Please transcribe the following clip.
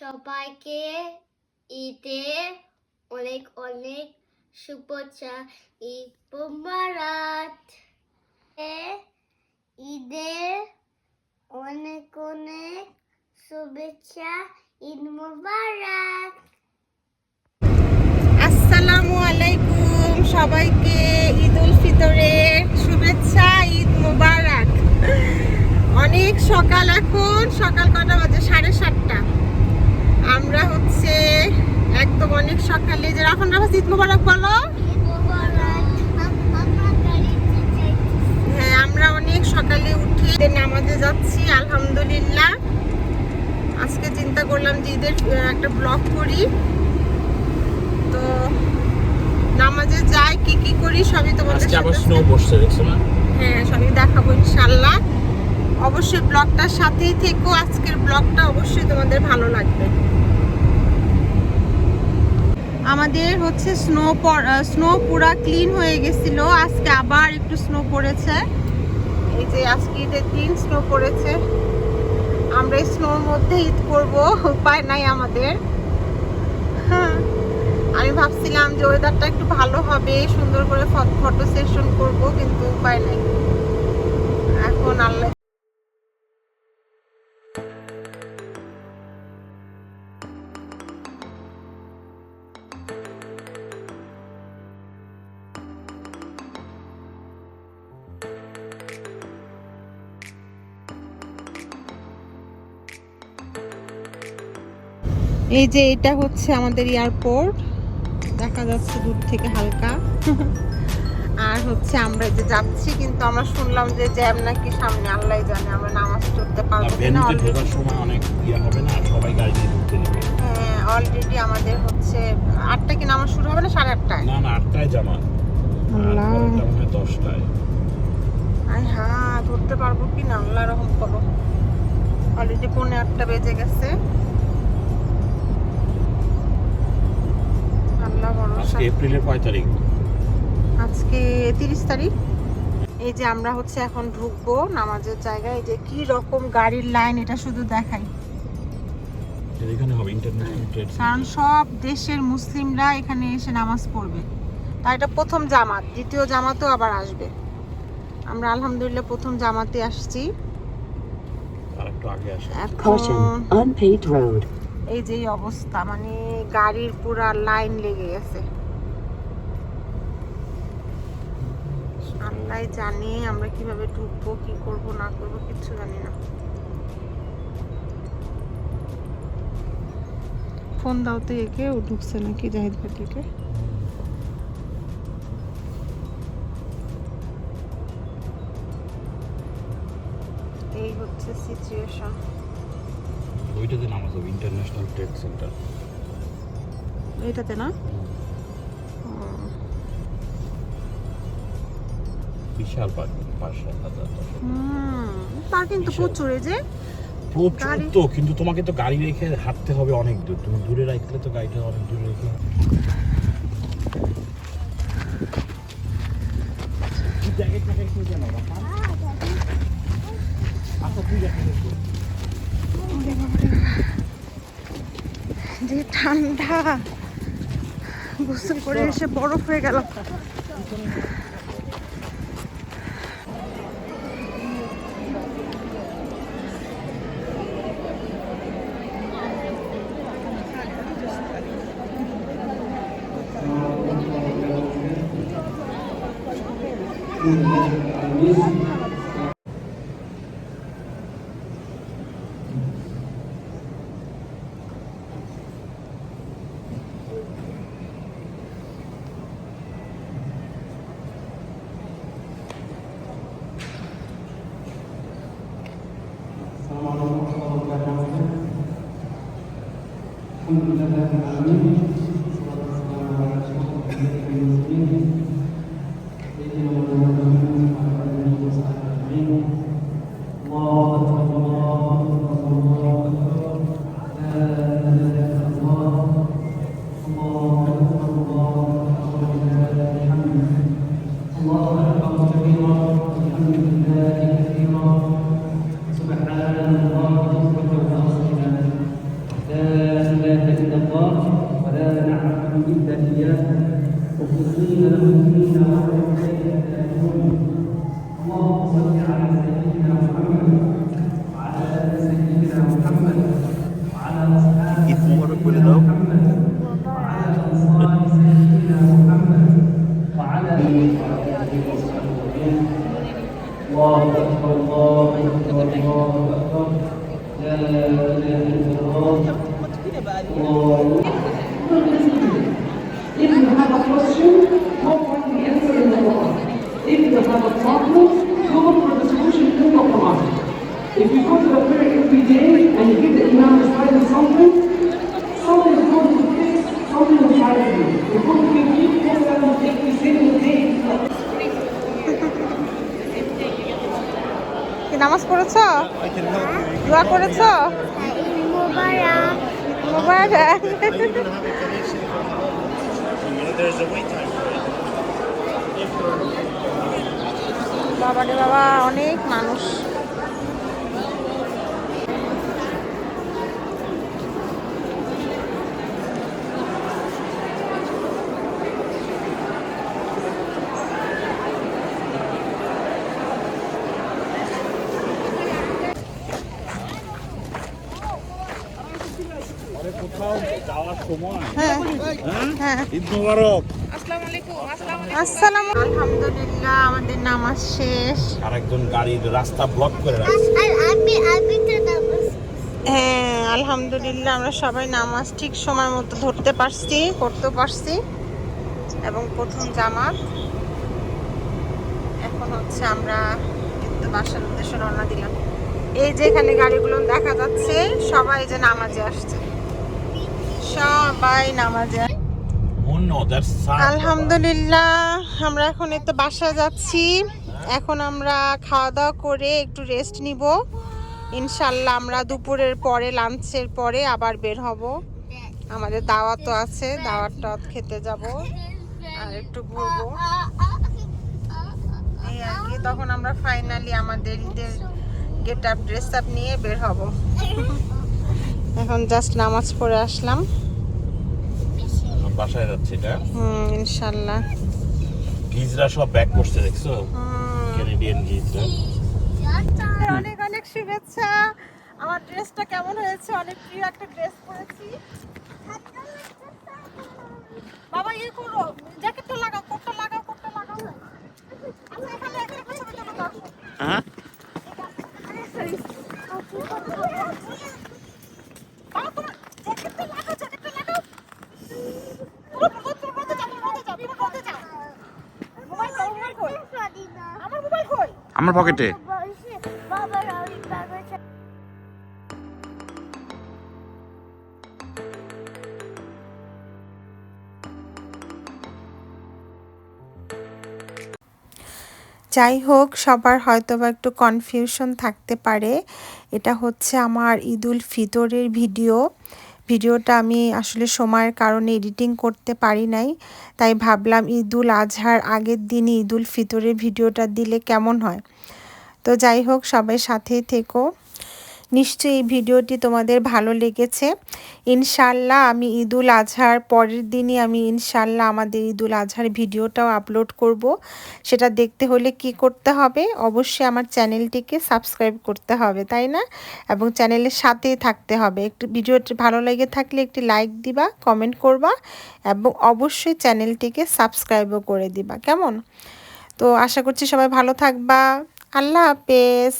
সবাইকে ঈদে অনেক অনেক শুভেচ্ছা, ঈদ মোবারক। ঈদে অনেক অনেক শুভেচ্ছা, ঈদ মোবারক। আসসালামু আলাইকুম সবাইকে ঈদ উল ফিতরের শুভেচ্ছা, ঈদ মোবারক। অনেক সকাল এখন, সকাল কটা বাজে? সাড়ে সাতটা। আমরা হচ্ছে একদম অনেক সকালে যে রাফান রাফাস ঈদ মোবারক বলো। হ্যাঁ আমরা অনেক সকালে উঠে নামাজে যাচ্ছি আলহামদুলিল্লাহ। আজকে চিন্তা করলাম যে ঈদের একটা ব্লগ করি। তো নামাজে যাই কি কি করি সবই তোমাদের আবার সাথে স্নো পড়ছে দেখছ না? হ্যাঁ সবই দেখাবো ইনশাল্লাহ অবশ্যই ব্লগটার সাথেই থেকো আজকের ব্লগটা অবশ্যই তোমাদের ভালো লাগবে। আমাদের হচ্ছে স্নো স্নো পুরা ক্লিন হয়ে গেছিল। আজকে আবার একটু স্নো পড়েছে। এই যে আজকে ঈদের দিন স্নো পড়েছে। আমরা স্নোর মধ্যে ঈদ করব, উপায় নাই আমাদের। হ্যাঁ আমি ভাবছিলাম যে ওয়েদারটা একটু ভালো হবে, সুন্দর করে ফটো সেশন করব, কিন্তু উপায় নাই। এখন আল্লাহ এই যে এটা হচ্ছে আমাদের এয়ারপোর্ট দেখা যাচ্ছে দূর থেকে হালকা। আর হচ্ছে আমরা যে যাচ্ছি কিন্তু আমরা শুনলাম যে জ্যাম নাকি সামনে আল্লাহ জানে আমরা নামাজ পড়তে পারব না। অলরেডি ঢোকার সময় অনেক ইয়ে হবে না সবাই গাড়ি নিয়ে ঢুকতে নেবে। হ্যাঁ অলরেডি আমাদের হচ্ছে আটটা কি নামাজ শুরু হবে না সাড়ে আটটায়? না না আটটায় জামা আল্লাহ। দশটায়। আয় হ্যাঁ ধরতে পারব কি না? আল্লাহ রহম করো। অলরেডি পৌনে আটটা বেজে গেছে। আজকে এপ্রিলের কয় তারিখ? আজকে তিরিশ তারিখ। এই যে আমরা হচ্ছে এখন ঢুকবো নামাজের জায়গায়। এই যে কি রকম গাড়ির লাইন এটা শুধু দেখাই। কারণ সব দেশের মুসলিমরা এখানে এসে নামাজ পড়বে। তা এটা প্রথম জামাত দ্বিতীয় জামাতও আবার আসবে। আমরা আলহামদুলিল্লাহ প্রথম জামাতে আসছি। আর আগে আসে। এখন. এই যে অবস্থা মানে গাড়ির পুরা লাইন লেগে গেছে। আল্লাহ জানে আমরা কীভাবে ঢুকবো কি করব না করব কিচ্ছু জানি না। ফোন দাও তো একে ও ঢুকছে নাকি জাহিদ ভাটিকে? এই হচ্ছে সিচুয়েশন ওইটাতে নামাজ হবে ইন্টারন্যাশনাল ট্রেড সেন্টার এটাতে না? বিশাল পার্কিং পাঁচশো হাজার দশ হুম পার্কিং তো। প্রচুর এই যে। প্রচুর তো কিন্তু তোমাকে তো গাড়ি রেখে হাঁটতে হবে অনেক দূর। তুমি দূরে রাখলে তো গাড়িটা অনেক দূরে রেখে জ্যাকেট জ্যাকেট কিনে জানো আচ্ছা তুই জ্যাকেট যে ঠান্ডা। গোসল করে এসে বরফ হয়ে গেল। سبحان الله بكرة وأصيلا لا If you have a problem, go for in the Quran. If you go to the prayer every day and you give the Imam reciting something, something is going to fix something inside of you. You're going to keep this seven every single day. কি নামাজ পড়েছ দোয়া করেছ মোবারক মোবারক বাবা রে বাবা অনেক মানুষ। সময় হ্যাঁ হ্যাঁ? ঈদ মোবারক। আসসালাম আলহামদুলিল্লাহ। আমাদের নামাজ শেষ। আরেকজন গাড়ির রাস্তা ব্লক করে রাখছে। আর আমি আমি তো নামাজ হ্যাঁ আলহামদুলিল্লাহ আমরা সবাই নামাজ ঠিক সময় মতো ধরতে পারছি করতে পারছি। এবং প্রথম জামাত। এখন হচ্ছে আমরা কিন্তু বাসার উদ্দেশ্যে রওনা দিলাম। এই যে এখানে গাড়িগুলো দেখা যাচ্ছে সবাই যে নামাজে আসছে। সবাই নামাজে আলহামদুলিল্লাহ, আমরা এখন এই তো বাসায় যাচ্ছি। এখন আমরা খাওয়া দাওয়া করে একটু রেস্ট নিব। ইনশাল্লাহ আমরা দুপুরের পরে, লাঞ্চের পরে আবার বের হব। আমাদের দাওয়াতও আছে, দাওয়াত খেতে যাব আর একটু ঘুরবো। এই আর কি, তখন আমরা ফাইনালি আমাদের ঈদের গেট আপ ড্রেস আপ নিয়ে বের হব। এখন জাস্ট নামাজ পড়ে আসলাম। বাসায় যাচ্ছে এটা? হুম ইনশাআল্লাহ গিজরা সব ব্যাক করছে দেখছ? ক্যারিবিয়ান গিজরা। অনেক অনেক শুভেচ্ছা। আমার ড্রেসটা কেমন হয়েছে? অনেক প্রিয় একটা ড্রেস পরেছি। বাবা ইয়ে করো আমার পকেটে। যাই হোক, সবার হয়তো বা একটু কনফিউশন থাকতে পারে। এটা হচ্ছে আমার ঈদুল ফিতরের ভিডিও ভিডিওটা আমি আসলে সময়ের কারণে এডিটিং করতে পারি নাই, তাই ভাবলাম ঈদুল আজহার আগের দিনই ঈদুল ফিতরের ভিডিওটা দিলে কেমন হয়। তো যাই হোক, সবাই সাথেই থেকো। নিশ্চয়ই এই ভিডিওটি তোমাদের ভালো লেগেছে। ইনশাল্লাহ আমি ঈদুল আজহার পরের দিনই আমি ইনশাল্লাহ আমাদের ঈদুল আজহার ভিডিওটাও আপলোড করব। সেটা দেখতে হলে কি করতে হবে? অবশ্যই আমার চ্যানেলটিকে সাবস্ক্রাইব করতে হবে, তাই না? এবং চ্যানেলের সাথেই থাকতে হবে। একটু ভিডিওটি ভালো লেগে থাকলে একটি লাইক দিবা, কমেন্ট করবা এবং অবশ্যই চ্যানেলটিকে সাবস্ক্রাইবও করে দিবা। কেমন? তো আশা করছি সবাই ভালো থাকবা। আল্লাহ হাফেজ।